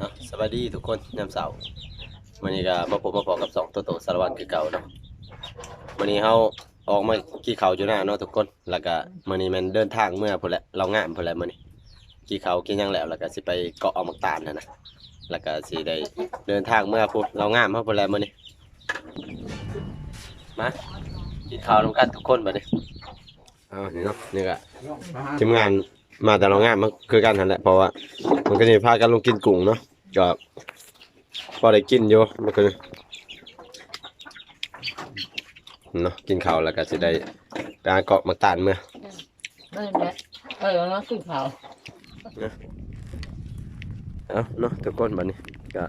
อะสวัสดีทุกคนยามเสาร์วันนี้ก็มาพบมาพอกับสองตัวโตสารวัตรคือเก่าเนาะวันนี้เฮาออกมาขี่เขาอยู่หน้าเนาะทุกคน แล้วก็มื้อนี้มันเดินทางเมื่อพุ่นแหละเรางามพุ่นแหละมื้อนี้ขี่เขากินหยังแล้ว แล้วก็สิไปเกาะเอามักตาลนั่นะแล้วก็สิได้เดินทางเมื่อพุ่นเรางามเฮาพุ่นแหละมื้อนี้มากินข้าวนำกันทุกคนบัดนี้เอานี่เนาะนี่ก็ทีมงาน มาแต่เรางานมันคือกันนั่นแหละเพราะว่า มันก็จะพากันลงกินกุ้งเนาะก็พอได้กินอยู่มันก็เนาะกินข้าวแล้วก็จะได้ไปหาเกาะมักตาลเมื่อนั่นแหละเออแล้วขึ้นเขาเอาเนาะทุกคนบัดนี้ก็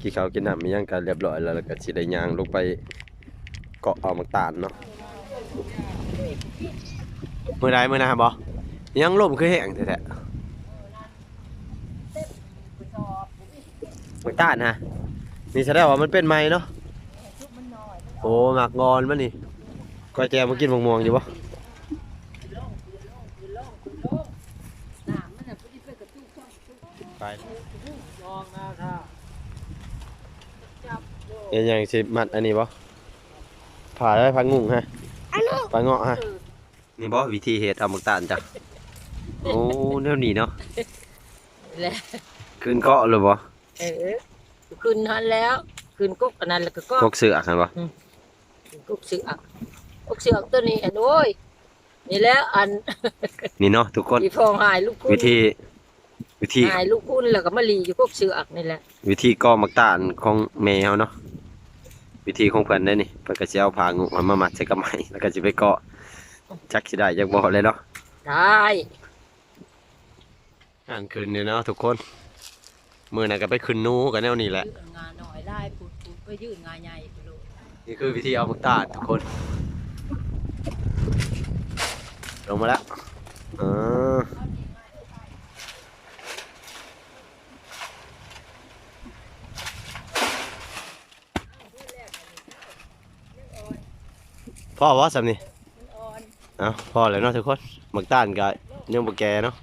กินข้าวกินน้ำมีหยังกันเรียบร้อยแล้วแล้วก็สิได้ย่างลงไปเกาะเอามักตาลเนาะมื้อใดมื้อหน้าบ่ ยังลมคือแห้งแท้ๆมักตาลฮะนี่แสดงว่ามันเป็นไม้เนาะโอ้หมักงอนมันนี่ก้อยแจมากินมะม่วงอยู่ปะไปเอ็นยังสิมัดอันนี้ปะผ่าได้พังงุ่งฮะพังเงาะฮะนี่ปะวิธีเฮ็ดเอาหมักตาลจ้ะ โอ้แนวนี้เนาะแหละขึ้นเกาะเลยปะเออขึ้นหันแล้วขึ้นกกอันนั้นแล้วก็ก็กกเสือกกันปะกกเสือกกกเสือกตัวนี้อันโอ้ยนี่แล้วอันนี่เนาะทุกคนที่ฟองหายลูกคุณวิธีวิธีหายลูกคุณแล้วก็มาลีอยู่กกเสือกนี่แหละวิธีก่อหมักตาลของแมวเนาะวิธีของเพิ่นได้นี่เพิ่นก็สิเอาผ้างูมันมามัดใส่กับไม้แล้วก็สิไปเกาะจักสิได้จักบ่เลยเนาะได้ อ่านคืนนี่เนาะทุกคน มื้อนั้นก็ไปขึ้นหนูกันแนวนี้แหละ ยืดงานหน่อยได้ปุดปุดไปยืดงานใหญ่ไปเลยนี่คือวิธีเอาหมักตาลทุกคน ลงมาแล้วเออพ่อว่าสำนี่มันอ่อน เอาพอเลยเนาะทุกคนหมักต้านก็ยังบ่แก่เนาะ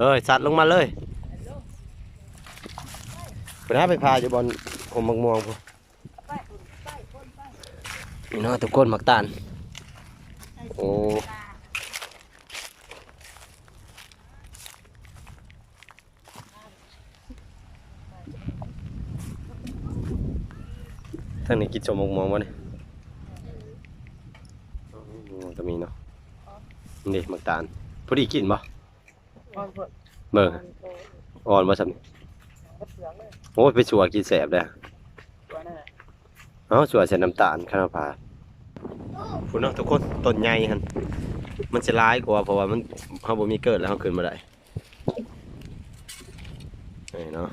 เอ้ยสัตว์ลงมาเลยไปหาไปพาอยู่บนหมมักม่วงพุ่นนี่เนาะทุกคนมักตานโอ้ทางนี้กินชมมักม่วงบ่เนี่ยอืมก็มีเนาะนี่มักตาลพอดีกินบ่ เพิ่นเบิ่งอ่อนบ่ซั่นนี่ก็เสือกเลยโอ้ยไปสัวกินแสบเด้อตัวนั่นแหละเอ้าสัวใส่น้ำตาลข้าวผาพุ่นเนาะทุกคนต้นใหญ่หั่นมันสิร้ายกว่าเพราะว่ามันเฮาบ่มีเกิดแล้วเฮาขึ้นมาได้นี่เนาะ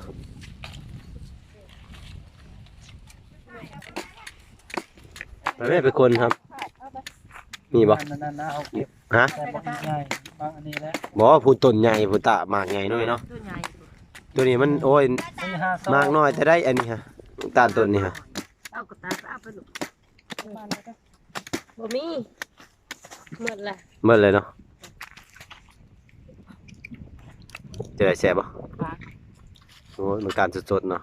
ไปแม่ไปคนครับ มีบ่นั่นนั่นนะเอาเก็บฮะแต่ บางใหญ่บางอันนี้แหละบ่พูดต้นใหญ่พูดตะหมากใหญ่หน่อยเนาะ ตัวใหญ่ตัวนี้มันโอ้ยสี่ห้าซองมากน้อยแต่ได้อันนี้ฮะตาลต้นนี้ฮะเอากระตาเอาไปลูกบ่มีหมดละเมื่อเลยเนาะจะได้แซ่บบ่โอ้ยมันการสดๆเนาะ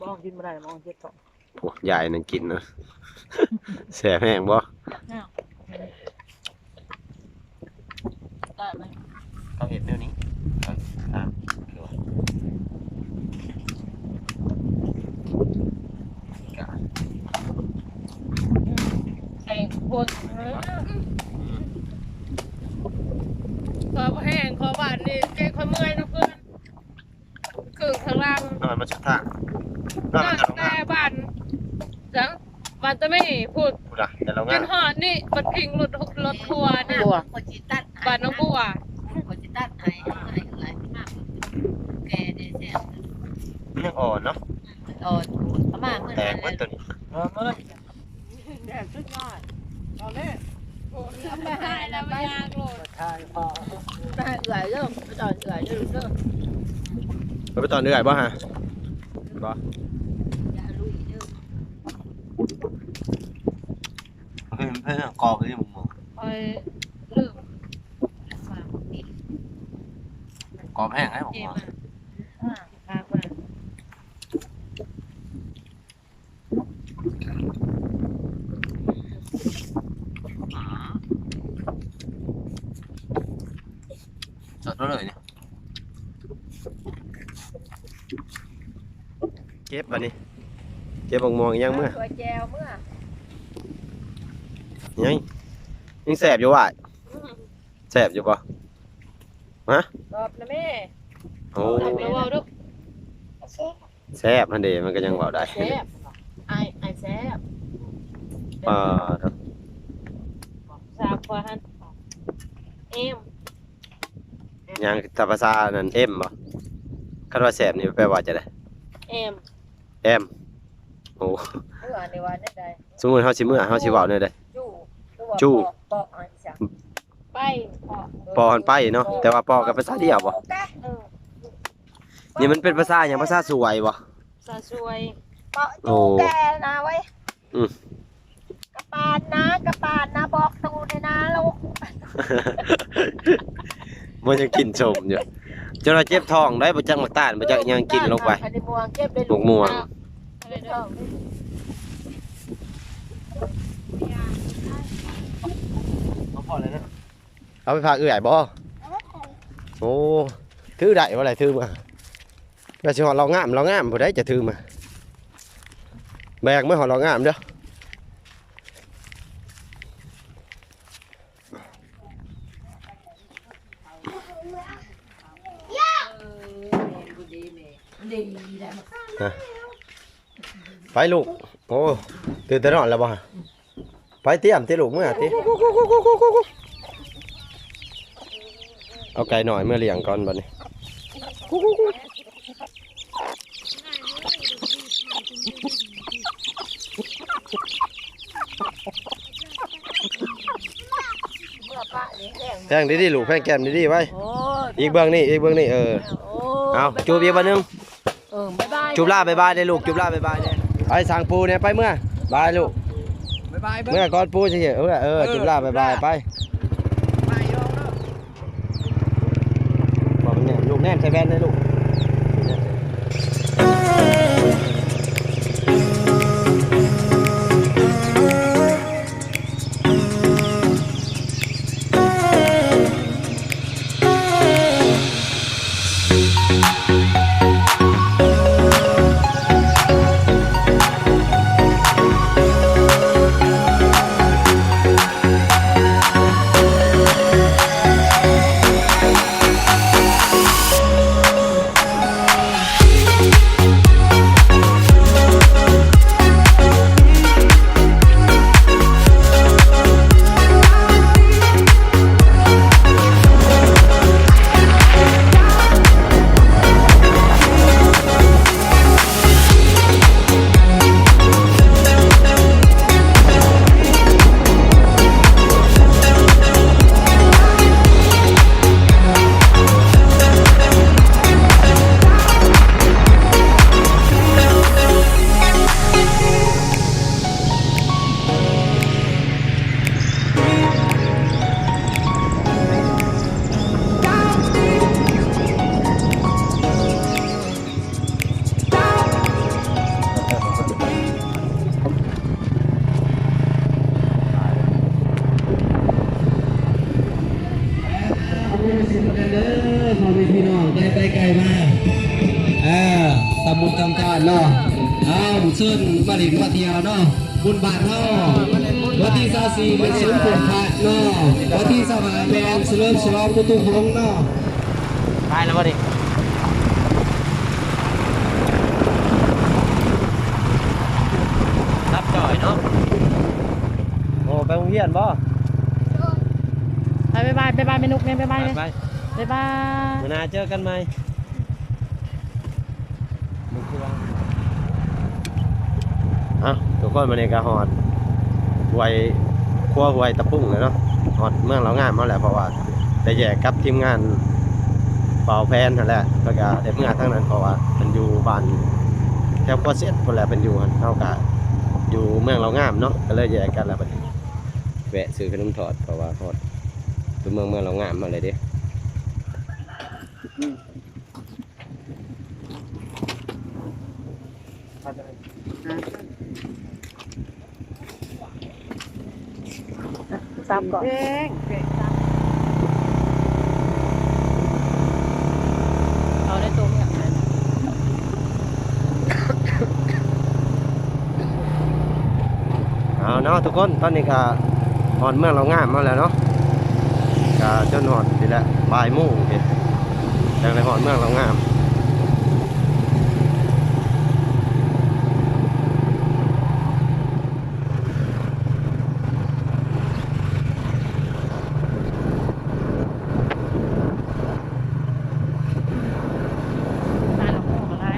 บ้องกินไม่ได้มองเจ็บท้องโอ้ยายนั่นกินเนาะ แซ่บแห้งบ่ ได้ไหมเขาเห็นแนวนี้ครับคือว่าไอ้คนขอแห้งขอหวานนี่เจ๊ขอเมื่อยนะเพื่อนครึ่งข้างล่างนอนมาชุดทางนอนนั่มานจะลงแต่มาบ้านจังบ้านจะไม่พูดพูดอะแต่เราเป็งาน นหอดนี่มันพิงรถรถทัวร์นี่คนจิตัดบ้านน้องบัวคนจิตัดไอ้อะไรอะไรมากแกเดเซลเรื่องอ่อนเนาะโอ้ประมาณเมื่อแตไหร่กมันตัวนี้เออมาเลยแดดสุดยอดเอาเลยทำไม่ได้แล้วไม่ยากโลดมาทายพอได้เอื่อยเริ่มไปต่อเอื่อยเริ่มเริ่มไปไปตอนเหนื่อยบ่ฮะบ่อย่าลุยเด้อ เพิ่นเพิ่อนกอกที่มึงมองไปเริ่มฟังนิดกรอบแห้งให้ผมเจ็บว่าอะพามาสดเลยเนี่ยเก็บอันนี้ เก็บบังมวงอีกยังเมื่อตัวแจวเมื่อ ยังยังแสบอยู่ว่ะแสบอยู่ปะตอบนะแม่โอ้เอาไปเว่าเด้อแสบมันเดมันก็ยังเบาได้แซ่บไอ้ไอ้แซ่บอ่าสามกว่าหันเอ็มยังตาภาษานั่นเอ็มบ่คันว่าแสบนี่แปลว่าจะได้เอ็มแอมโอ้เมื่อในวันนี้ได้สมมุติเฮาสิมื้อเฮาสิเว้าเนี่ยได้ จู่ตัวจู่ปอกอันจ้ะไปพอปอหันไปเนาะแต่ว่าปอกับภาษาเดียวบ่เออนี่มันเป็นภาษาหยังภาษาสวยบ่สาสวยปอกจู่แกนะไว้อืม กระปานนะกระปานนะบอกตูในนะลูกมันยังกินชมอยู่จนเราเจ็บท้องได้บ่จักมักตาลบ่จักยังกินลงไปอันนี้ม่วงเก็บได้หมกม่วงอะไรเด้อ เอาไปพากเอื้อยบ่โอ้ถือได้บ่ได้ถือมาก็สิฮอดเรางามเรางามบ่ได้จะถือมาแบกไม่ฮอดเรางามเด้อไปลูก โอ้ตื่นแต่นอนแล้วบ่ฮะ ไปเตรียมติลูกเมื่อติเอาไก่หน่อยเมื่อเลี้ยงก่อนบัดนี้แทงดีๆลูกแพงแก้มดีๆไว้โอ้อีกเบื้องนี่อีกเบื้องนี่เออโอ้เอาจูบอีกบัดหนึงเออบ๊ายบายจุบล่าบายบายเลยลูกจุบล่าบายบายเลยไปสั่งปูเนี่ยไปเมื่อบายลูก บ๊ายบายเบิ้เมื่อก่อนปูเฉยๆเออเออจุบล่าบายบายไปไปยองเนาะบอกมันเนี่ยลูกแนมใส่แว่นเลยลูก อ้าวซึ่งมาดินมาเที่ยวเนาะบุญบาทเนาะวันที่สาสี่เป็นสมผลพระเนาะวันที่สามเป็นเสริมฉลองประตูหงส์เนาะไปแล้วบ่ดิรับจ่อยเนาะโอ้ไปโรงเรียนบ่ไปบ๊ายบายบ๊ายบายเมนุกเนี่ยบ๊ายบายเลยไปบ๊ายบายมื่อหนาเจอกันไหมอะ ทุกคนมาในกาฮอดหวยครัวหวยตะปุ้งเลยเนาะฮอดเมืองเรางามมาแหละเพราะว่าได้แยกกับทีมงานเป่าแพนนั่นแหละแล้วก็ได้เมื่อทั้งนั้นเพราะว่าเป็นอยู่บ้านแถวโคเซ็ตคนแหละเป็นอยู่เท่ากับอยู่เมืองเรางามเนาะก็เลยแยกกันแล้วบัดนี้แวะซื้อขนมถอดเพราะว่าฮอดตัวเมืองเมืองเรางามมาเลยเด้ เอาจะได้ ซับก่อนเพ่งเพ่งเอาได้ตัวเนี่ยเอาเนาะทุกคนตอนนี้ก็หอดเมืองเรางามมาแล้วเนาะก็จนหอดนี่แหละบ่ายโมงเห็นจังเลยหอดเมืองเรางาม ตาหลงหัวร้าย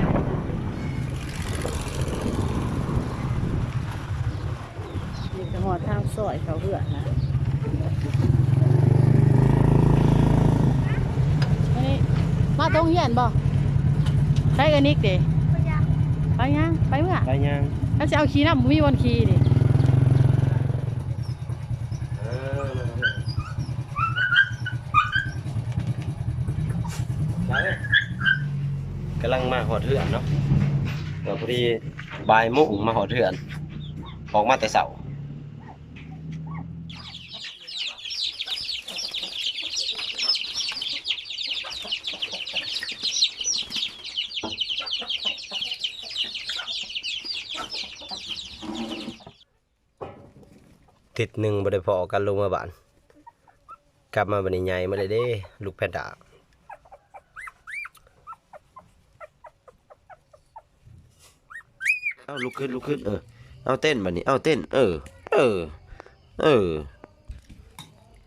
นี่จะหอดทาง ซอยเขาเหือนะอันนี้มาตรงเฮียนบ่ไปกันนิกเด้ไปยังไปเมื่อไปยังแล้วจะเอาขี่น้ำบ่มีวันขี่ดิกำลังมาหอดเถื่อนเนาะแล้วพอดีบ่ายโมงมาหอดเถื่อนออกมาแต่เสา ติดหนึ่งบริพอกันลงมาบ้าน กลับมาบันใหญ่มาเลยเด้ ลูกแพนด้าเอาลุกขึ้นลุกขึ้นเออเอาเต้นบันนี้ เอาเต้น เออ เออ เออ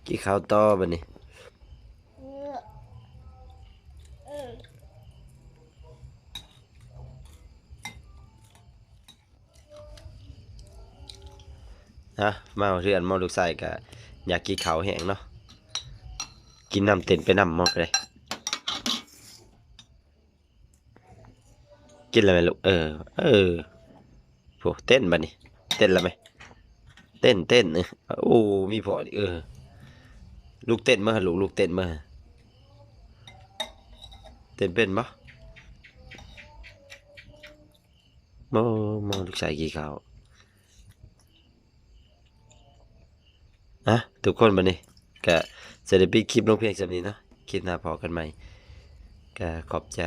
กี่ข้าวต่อบันนี้ ฮะมาเอเรือนมาลูกใส่กะอยากกินเขาแห้งเนาะกินน้ำเต้นไปน้ำมอกเลยกินอะไรไหมลูกเออ เออโหเต้นบัดนี้ เต้นแล้วไหมเต้นเต้นเออโอ้มีพอเออ ลูกเต้นมาลูกลูกเต้นมาเต้นเป็นปะมโมลูกชายกี่ข้า วอะทุกคนบันนี้ก็จะได้ปิดคลิปลงเพียงจำนี้เนาะคลิปหน้าพอกันใหม่ก็ขอบใจ